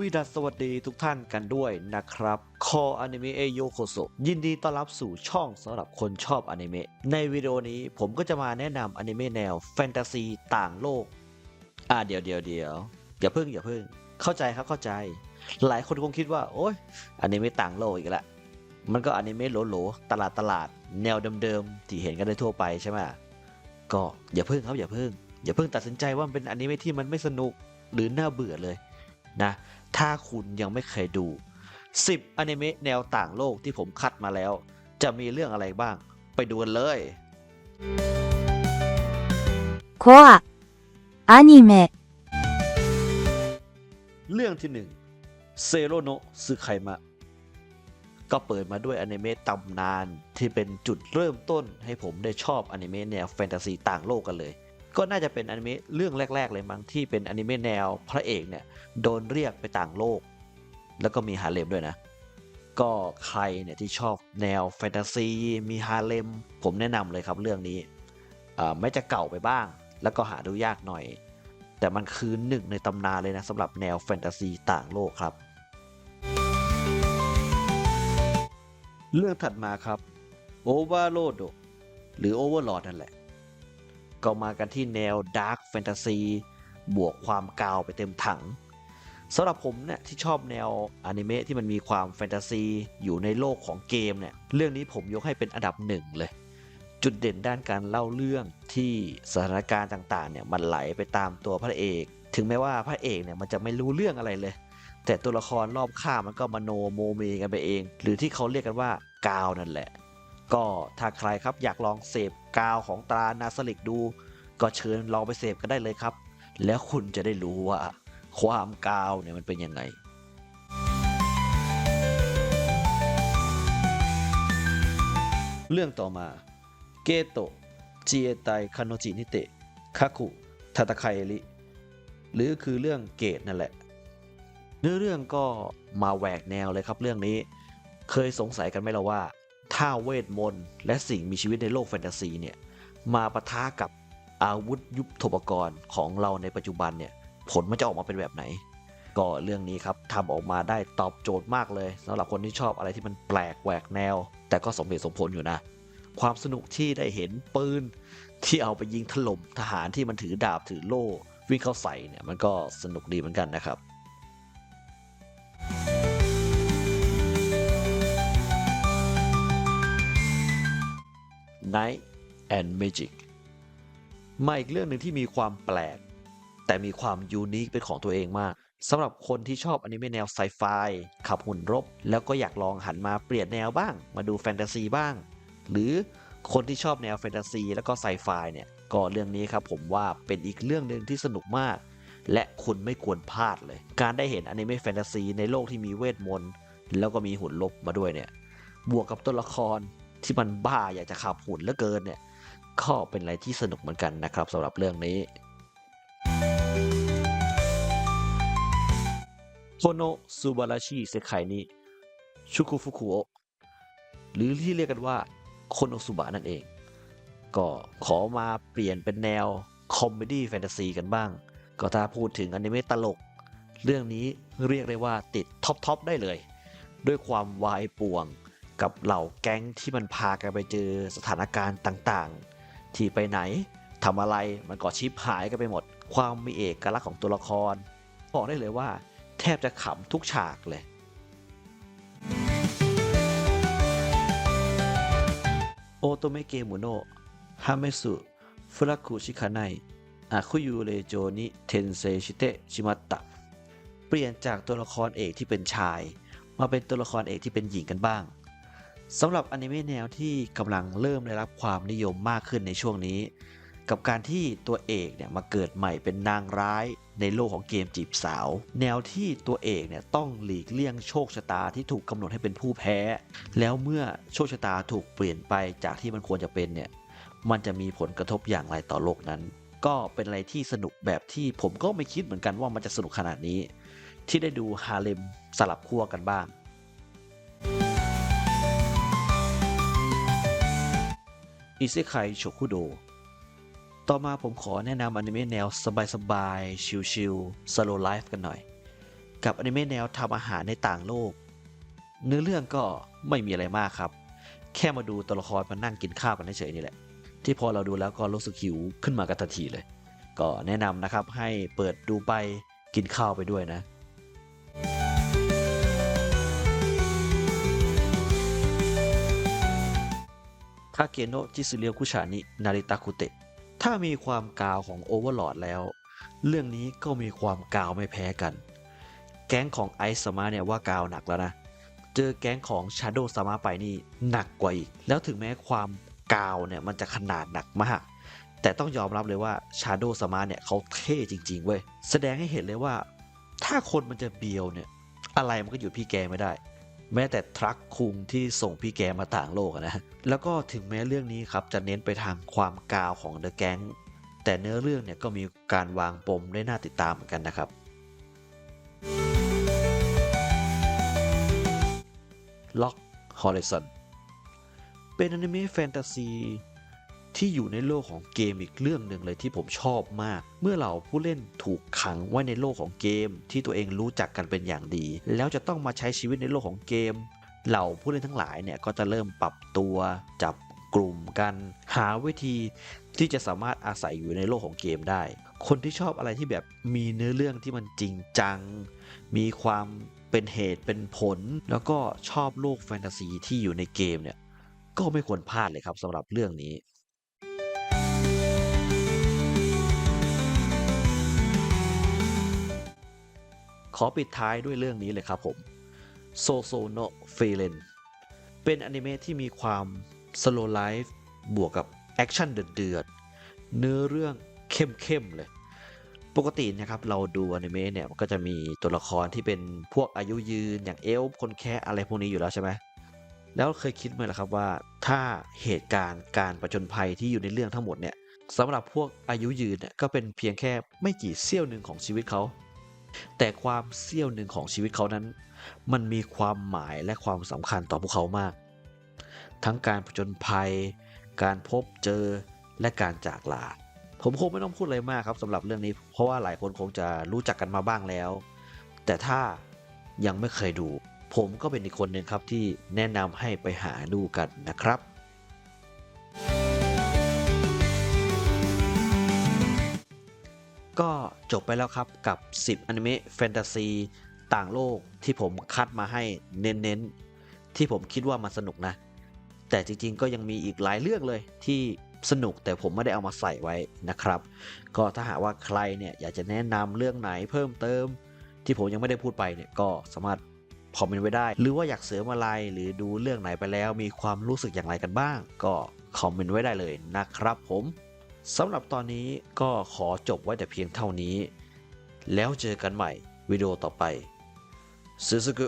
วีดัสสวัสดีทุกท่านกันด้วยนะครับ คออนิเมะโยโคโซยินดีต้อนรับสู่ช่องสำหรับคนชอบอนิเมะ ในวิดีโอนี้ผมก็จะมาแนะนำอนิเมะแนวแฟนตาซีต่างโลก อ่าเดี๋ยวเดี๋ยวเดี๋ยวอย่าเพิ่งอย่าเพิ่ง เข้าใจครับเข้าใจ หลายคนคงคิดว่า โอ้ยอนิเมะต่างโลกอีกแล้วมันก็อนิเมะโหลๆตลาดตลาดแนวเดิมๆที่เห็นกันได้ทั่วไปใช่ไหมก็อย่าเพิ่งครับอย่าเพิ่งอย่าเพิ่งตัดสินใจว่ามันเป็นอนิเมะที่มันไม่สนุกหรือน่าเบื่อเลยนะ ถ้าคุณยังไม่เคยดู 10 อนิเมะแนวต่างโลกที่ผมคัดมาแล้ว จะมีเรื่องอะไรบ้าง ไปดูกันเลย คออนิเมะ เรื่องที่ 1 เซโรโนซึไคมะ ก็เปิดมาด้วยอนิเมะตำนานที่เป็นจุดเริ่มต้นให้ผมได้ชอบอนิเมะแนวแฟนตาซีต่างโลกกันเลย ก็น่าจะเป็นอนิเมะเรื่องแรก ๆ เลยมั้งที่เป็นอนิเมะแนวพระเอกเนี่ยโดนเรียกไปต่างโลก แล้วก็มีฮาเลมด้วยนะ ก็ใครเนี่ยที่ชอบแนวแฟนตาซีมีฮาเลมผมแนะนำเลยครับเรื่องนี้ไม่จะเก่าไปบ้าง แล้วก็หาดูยากหน่อย แต่มันคือหนึ่งในตำนานเลยนะสำหรับแนวแฟนตาซีต่างโลกครับ เรื่องถัดมาครับ Overlord หรือ Overlord นั่นแหละ ก็มากันที่แนวดาร์ f แฟนตาซีบวกความกาวไปเต็มถังสำหรับผมเนี่ยที่ชอบแนวอนิเมะที่มันมีความแฟนตาซีอยู่ในโลกของเกมเนี่ยเรื่องนี้ผมยกให้เป็นอันดับหนึ่งเลย จุดเด่นด้านการเล่าเรื่องที่สถานการณ์ต่างๆเนี่ยมันไหลไปตามตัวพระเอก ถึงแม้ว่าพระเอกเนี่ยมันจะไม่รู้เรื่องอะไรเลย แต่ตัวละครรอบข้างมันก็มโนโมเมกันไปเอง หรือที่เขาเรียกกันว่ากาวนั่นแหละ ก็ถ้าใครครับอยากลองเสพกาวของตรานาสลิกดู ก็เชิญลองไปเสพกันได้เลยครับ แล้วคุณจะได้รู้ว่า ความกาวเนี่ยมันเป็นยังไงเรื่องต่อมาเกโตะจิเอไตคาโนจินิเตะคาคุทาตะไคริหรือคือเรื่องเกตนั่นแหละ เนื้อเรื่องก็มาแหวกแนวเลยครับเรื่องนี้ เคยสงสัยกันไหมล่ะว่า ถ้าเวทมนต์และสิ่งมีชีวิตในโลกแฟนตาซีเนี่ยมาปะทะกับอาวุธยุทโธปกรณ์ของเราในปัจจุบันเนี่ยผลมันจะออกมาเป็นแบบไหน ก็เรื่องนี้ครับทำออกมาได้ตอบโจทย์มากเลยสำหรับคนที่ชอบอะไรที่มันแปลกแหวกแนว แต่ก็สมเหตุสมผลอยู่นะ ความสนุกที่ได้เห็นปืนที่เอาไปยิงถล่มทหารที่มันถือดาบถือโล่วิ่งเข้าใส่เนี่ยมันก็สนุกดีเหมือนกันนะครับ Night and Magic มาอีกเรื่องหนึ่งที่มีความแปลก แต่มีความยูนิคเป็นของตัวเองมากสำหรับคนที่ชอบอนิเมะแนวไซไฟขับหุ่นรบ แล้วก็อยากลองหันมาเปลี่ยนแนวบ้าง มาดูแฟนตาซีบ้าง หรือคนที่ชอบแนวแฟนตาซีแล้วก็ไซไฟเนี่ยก็เรื่องนี้ครับผมว่าเป็นอีกเรื่องหนึ่งที่สนุกมาก และคุณไม่ควรพลาดเลย การได้เห็นอนิเมะแฟนตาซีในโลกที่มีเวทมนต์แล้วก็มีหุ่นลบมาด้วยเนี่ยบวกกับตัวละคร ที่มันบ้าอยากจะขับหุ่นเหลือเกินเนี่ยก็เป็นอะไรที่สนุกเหมือนกันนะครับสำหรับเรื่องนี้โคโนซูบาราชิเซไคนิชุคุฟุคุโอหรือที่เรียกกันว่าโคโนซุบะนั่นเอง ก็ขอมาเปลี่ยนเป็นแนวคอมเมดี้แฟนตาซีกันบ้าง ก็ถ้าพูดถึงอนิเมะตลก เรื่องนี้เรียกได้ว่าติดท็อปทอปได้เลย ด้วยความวายป่วง กับเหล่าแก๊งที่มันพากันไปเจอสถานการณ์ต่างๆ ที่ไปไหนทำอะไรมันก็ชิปหายกันไปหมด ความมีเอกลักษณ์ของตัวละคร บอกได้เลยว่า แทบจะขำทุกฉากเลยโอโตเมเกมุโนะฮาเมสุฟุราคุชิคาไนอาคุยูเรโจนิเทนเซชิเตะชิมัตตะ เปลี่ยนจากตัวละครเอกที่เป็นชาย มาเป็นตัวละครเอกที่เป็นหญิงกันบ้าง สำหรับอนิเมะแนวที่กำลังเริ่มได้รับความนิยมมากขึ้นในช่วงนี้ กับการที่ตัวเอกเนี่ยมาเกิดใหม่เป็นนางร้ายในโลกของเกมจีบสาว แนวที่ตัวเอกเนี่ยต้องหลีกเลี่ยงโชคชะตาที่ถูกกำหนดให้เป็นผู้แพ้ แล้วเมื่อโชคชะตาถูกเปลี่ยนไปจากที่มันควรจะเป็นเนี่ยมันจะมีผลกระทบอย่างไรต่อโลกนั้น ก็เป็นอะไรที่สนุกแบบที่ผมก็ไม่คิดเหมือนกันว่ามันจะสนุกขนาดนี้ ที่ได้ดูฮาเลมสลับขั้วกันบ้าง อิเซไคโชคุโด ต่อมาผมขอแนะนำอนิเมะแนวสบายๆ ชิลๆสโลไลฟ์กันหน่อย กับอนิเมะแนวทำอาหารในต่างโลก เนื้อเรื่องก็ไม่มีอะไรมากครับ แค่มาดูตัวละครมานั่งกินข้าวกันเฉยๆนี่แหละ ที่พอเราดูแล้วก็รู้สึกหิวขึ้นมากันทันทีเลย ก็แนะนำนะครับให้เปิดดูไปกินข้าวไปด้วยนะ ทาเกโนะจิสุเรียวคุชานินาริตาคุเตะถ้ามีความกาวของโอเวอร์ลอดแล้ว เรื่องนี้ก็มีความกาวไม่แพ้กัน แก๊งของไอซ์สมาเนี่ยว่ากาวหนักแล้วนะ เจอแก๊งของชาโดสมาไปนี่หนักกว่าอีก แล้วถึงแม้ความกาวเนี่ยมันจะขนาดหนักมาก แต่ต้องยอมรับเลยว่าชาโดสมาเนี่ยเขาเท่จริงๆเว้ย แสดงให้เห็นเลยว่า ถ้าคนมันจะเบียวเนี่ย อะไรมันก็หยุดพี่แกไม่ได้ แม้แต่ทรัคคุงที่ส่งพี่แกมาต่างโลกนะแล้วก็ถึงแม้เรื่องนี้ครับจะเน้นไปทางความกาวของเดอะแก๊งแต่เนื้อเรื่องเนี่ยก็มีการวางปมได้น่าติดตามเหมือนกันนะครับล็อกฮอริซอนเป็นอนิเมะแฟนตาซี ที่อยู่ในโลกของเกมอีกเรื่องหนึ่งเลยที่ผมชอบมาก เมื่อเหล่าผู้เล่นถูกขังไว้ในโลกของเกม ที่ตัวเองรู้จักกันเป็นอย่างดี แล้วจะต้องมาใช้ชีวิตในโลกของเกม เหล่าผู้เล่นทั้งหลายเนี่ยก็จะเริ่มปรับตัวจับกลุ่มกัน หาวิธีที่จะสามารถอาศัยอยู่ในโลกของเกมได้ คนที่ชอบอะไรที่แบบมีเนื้อเรื่องที่มันจริงจัง มีความเป็นเหตุเป็นผล แล้วก็ชอบโลกแฟนตาซีที่อยู่ในเกมเนี่ยก็ไม่ควรพลาดเลยครับสำหรับเรื่องนี้ อปิดท้ายด้วยเรื่องนี้เลยครับผมโซโซโนเฟเลนเป็นอนิเมะที่มีความสโลไลฟ์บวกกับแอคชั่นเดือดๆเนื้อเรื่องเข้มๆเลย ปกตินะครับเราดูอนิเมะเนี่ยมันก็จะมีตัวละครที่เป็นพวกอายุยืนอย่างเอลฟ์คนแค่อะไรพวกนี้อยู่แล้วใช่ไหมแล้วเคยคิดไหมล่ะครับว่าถ้าเหตุการณ์การประจนภัยที่อยู่ในเรื่องทั้งหมดเนี่ยสำหรับพวกอายุยืนเนี่ยก็เป็นเพียงแค่ไม่กี่เสี้ยวหนึ่งของชีวิตเขา แต่ความเสี้ยวหนึ่งของชีวิตเขานั้น มันมีความหมายและความสำคัญต่อพวกเขามาก ทั้งการผจญภัย การพบเจอและการจากลา ผมคงไม่ต้องพูดอะไรมากครับสำหรับเรื่องนี้ เพราะว่าหลายคนคงจะรู้จักกันมาบ้างแล้ว แต่ถ้ายังไม่เคยดู ผมก็เป็นอีกคนหนึ่งครับที่แนะนำให้ไปหาดูกันนะครับ ก็จบไปแล้วครับกับ 10 อนิเมะแฟนตาซีต่างโลกที่ผมคัดมาให้เน้นๆ ที่ผมคิดว่ามันสนุกนะ แต่จริงๆ ก็ยังมีอีกหลายเรื่องเลยที่สนุกแต่ผมไม่ได้เอามาใส่ไว้นะครับ ก็ถ้าหากว่าใครเนี่ยอยากจะแนะนำเรื่องไหนเพิ่มเติม ที่ผมยังไม่ได้พูดไปเนี่ยก็สามารถคอมเมนต์ไว้ได้ หรือว่าอยากเสริมอะไรหรือดูเรื่องไหนไปแล้ว มีความรู้สึกอย่างไรกันบ้าง ก็คอมเมนต์ไว้ได้เลยนะครับผม สำหรับตอนนี้ก็ขอจบไว้แต่เพียงเท่านี้ แล้วเจอกันใหม่วิดีโอต่อไปซูซูกุ